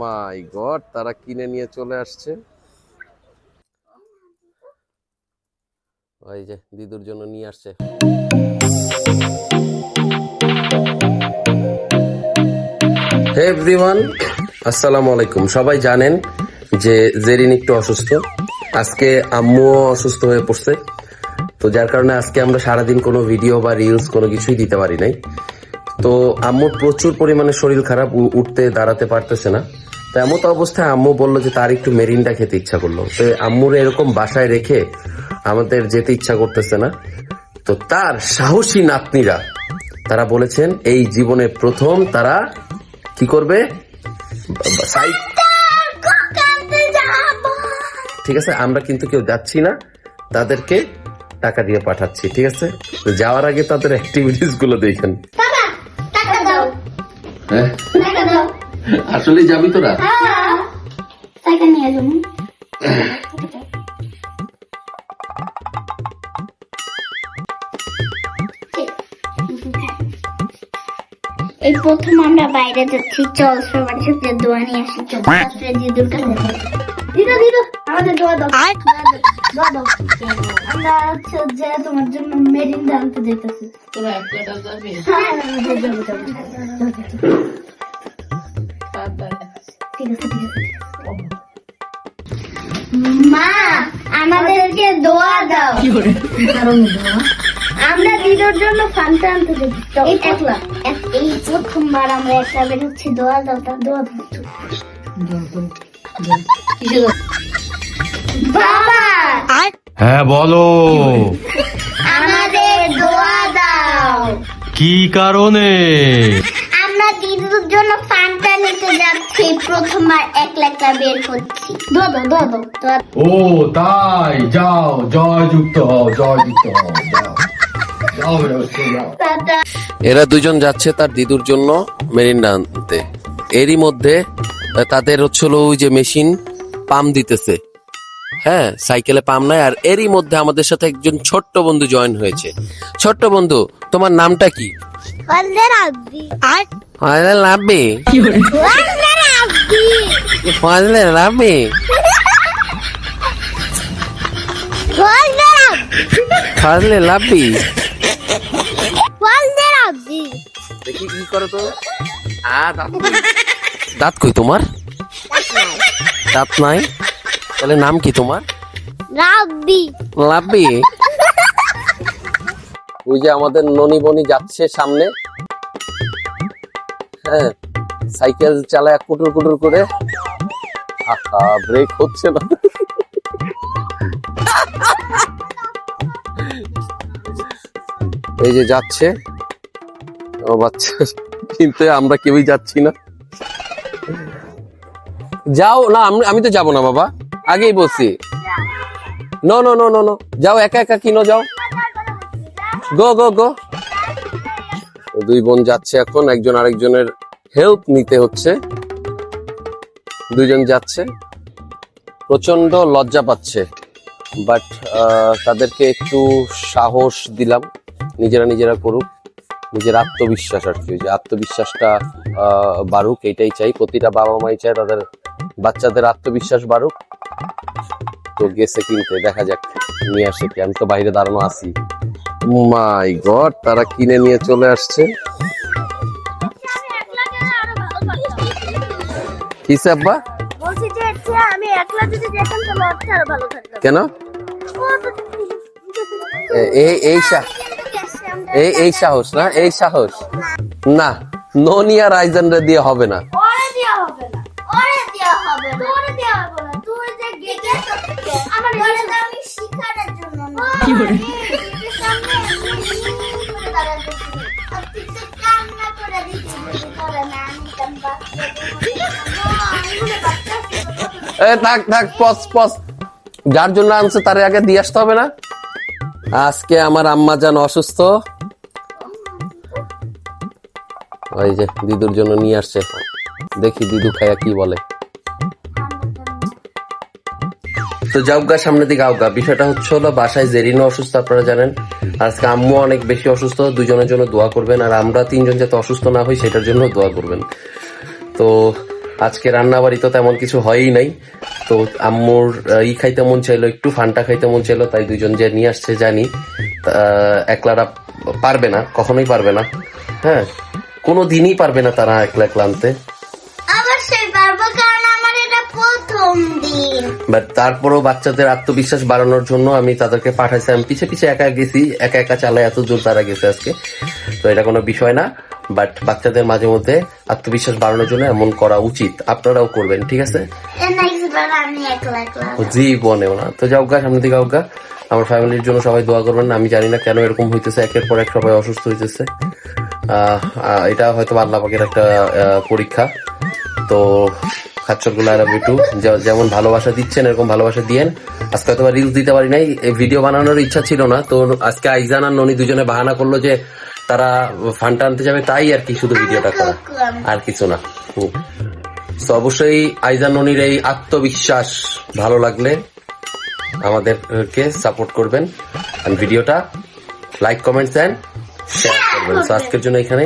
মাই god তারা কিনে নিয়ে চলে আসছে। ওই যে দিদুর জন্য নিয়ে আসছে। হে এভরিওয়ান আসসালামু আলাইকুম। সবাই জানেন যে জেরিন একটু অসুস্থ। আজকে আম্মুও অসুস্থ হয়ে পড়ছে। তো যার কারণে আজকে আমরা সারাদিন কোনো ভিডিও বা রিলস কোনো কিছুই দিতে পারি নাই। তো আম্মুর প্রচুর পরিমাণে শরীর খারাপ উঠতে দাঁড়াতে পারতেছে না। তো এমন অবস্থায় আম্মু বলল যে তার একটু মেরিনটা খেতে ইচ্ছা করল। তো আম্মুর এরকম বাসায় রেখে আমাদের যেতে ইচ্ছা করতেছে না। তো তার সাহসী নাতনিরা তারা বলেছেন এই জীবনে প্রথম তারা কি করবে? ঠিক আছে আমরা কিন্তু কেউ যাচ্ছি না। তাদেরকে টাকা দিয়ে পাঠাচ্ছি ঠিক আছে? তো যাওয়ার আগে তাদের অ্যাক্টিভিটিসগুলো দেখেন। বাবা টাকা দাও। হ্যাঁ? টাকা দাও। আসলে যাবি তোরা? হ্যাঁ। এই প্রথম আমরা বাইরে যাচ্ছি। চল সবার সাথে দোয়া নিয়ে আসি। চল দিদুর কাছে দিদু দিদু আমাদের দোয়া দাও। আমরা হচ্ছে জন্য আনতে মা আমাদেরকে দোয়া দাও আমরা দিদুর জন্য ফান্তা আনতে এই একলা এই প্রথমবার আমরা একলা বেরোচ্ছি দোয়া দাও দোয়া দাও বাবা। হ্যাঁ বলো। আমাদের দোয়া দাও। কি কারণে? আমরা দিদুর জন্য ফান্তা নিতে যাচ্ছি। প্রথমবার একলা একলা বের হচ্ছি দোয়া দাও দোয়া দাও দোয়া ও তাই? যাও জয় যুক্ত হও জয় যুক্ত হও যাও। যাও যাও দাও এরা দুজন যাচ্ছে তার দিদুর জন্য মেরিন্ডা আনতে। এরই মধ্যে তাদের হচ্ছিল ওই যে মেশিন পাম দিতেছে। হ্যাঁ সাইকেলে পাম নাই আর এরই মধ্যে আমাদের সাথে একজন ছোট্ট বন্ধু জয়েন হয়েছে। ছোট্ট বন্ধু তোমার নামটা কি. ফাজলে. ফাজলে. ফাজলে. দেখি করো তো। আ দাঁত কই? তোমার? দাঁত নাই? তাহলে নাম কি তোমার? Rabbi. লাভবি ওই যে আমাদের ননি বনি যাচ্ছে সামনে। হ্যাঁ সাইকেল চালায় কুটুর কুটুর করে। আহা ব্রেক হচ্ছে না। এই যে যাচ্ছে। ও বাচ্চা কিন্তু আমরা কেউই যাচ্ছি না। যাও না আমি তো যাব না বাবা। আগেই বলছি। No no no no no যাও, একা একা কিনো, যাও। গো গো গো দুই বোন যাচ্ছে এখন, একজন আরেকজনের হেল্প নিতে হচ্ছে। দুইজন যাচ্ছে। প্রচণ্ড লজ্জা পাচ্ছে। বাট তাদেরকে একটু সাহস দিলাম। নিজেরা নিজেরা করুক। নিজের আত্মবিশ্বাস আর কি। যে আত্মবিশ্বাসটা বাড়ুক, এটাই চাই। প্রতিটা বাবা মাই চায় তাদের বাচ্চাদের আত্মবিশ্বাস বাড়ুক। তো গেছে কিনতে দেখা যাক নিয়ে আসে কি। আমি তো বাইরে দাঁড়ানো আছি। মাই গড তারা কিনে নিয়ে চলে আসছে। কিসে আব্বা? কেন? এই এই এই এই সাহস না? এই সাহস? না ননি আর আইজানরে দিয়ে হবে না। থাক থাক পস পস। যার জন্য আনছে তারে আগে দিয়ে আসতে হবে না? আজকে আমার আম্মা যান অসুস্থ। ওই যে দিদুর জন্য নিয়ে আসছে। দেখি দিদু খায়া কি বলে। তো যাওগা সামনের দিকে আওগা বিষয়টা হচ্ছে হলো, বাসায় জেরিনও অসুস্থ, আপনারা জানেন। আজকে আম্মু অনেক বেশি অসুস্থ, দুজনের জন্য দোয়া করবেন। আর আমরা তিনজন যাতে অসুস্থ না হই, সেটার জন্য দোয়া করবেন। তো আজকে রান্না বাড়ি তো তেমন কিছু হয়ই নাই। তো আম্মুর ই খাইতে মন চাইলো, একটু ফান্টা খাইতে মন চাইলো, তাই দুজন যে নিয়ে আসছে জানি। একলারা পারবে না, কখনোই পারবে না। হ্যাঁ কোনো দিনই পারবে না তারা একলা একলা আনতে অবশ্যই পারব কারণ আমার এটা প্রথম দিন। বাট তারপরেও বাচ্চাদের আত্মবিশ্বাস বাড়ানোর জন্য আমি তাদেরকে পাঠাইছি আমি পিছে পিছে একা গেছি একা একা চালায় এত দূর তারা গেছে আজকে। তো এটা কোনো বিষয় না বাট বাচ্চাদের মাঝে মধ্যে আত্মবিশ্বাস বাড়ানোর জন্য এমন করা উচিত। আপনারাও করবেন ঠিক আছে? জীবনেও না তো যাও গা সামনে দিকে গা। আমার ফ্যামিলির জন্য সবাই দোয়া করবেন। আমি জানি না কেন এরকম হইতেছে একের পর এক সবাই অসুস্থ হইতেছে। এটা হয়তো আল্লাহ পাকের একটা পরীক্ষা। তো খাচ্চরগুলো আরব একটু যেমন ভালোবাসা দিচ্ছেন, এরকম ভালোবাসা দিয়েন। আজকে হয়তো রিলস দিতে পারি নাই ভিডিও বানানোর ইচ্ছা ছিল না, তো আজকে আইজান আর ননি দুজনে বাহানা করল যে তারা ফান্ডটা আনতে যাবে, তাই আর কি শুধু ভিডিওটা করা, আর কিছু না। তো অবশ্যই আইজান ননির এই আত্মবিশ্বাস ভালো লাগলে আমাদেরকে সাপোর্ট করবেন ভিডিওটা লাইক কমেন্টস দেন শেয়ার করবেন। আজকের জন্য এখানে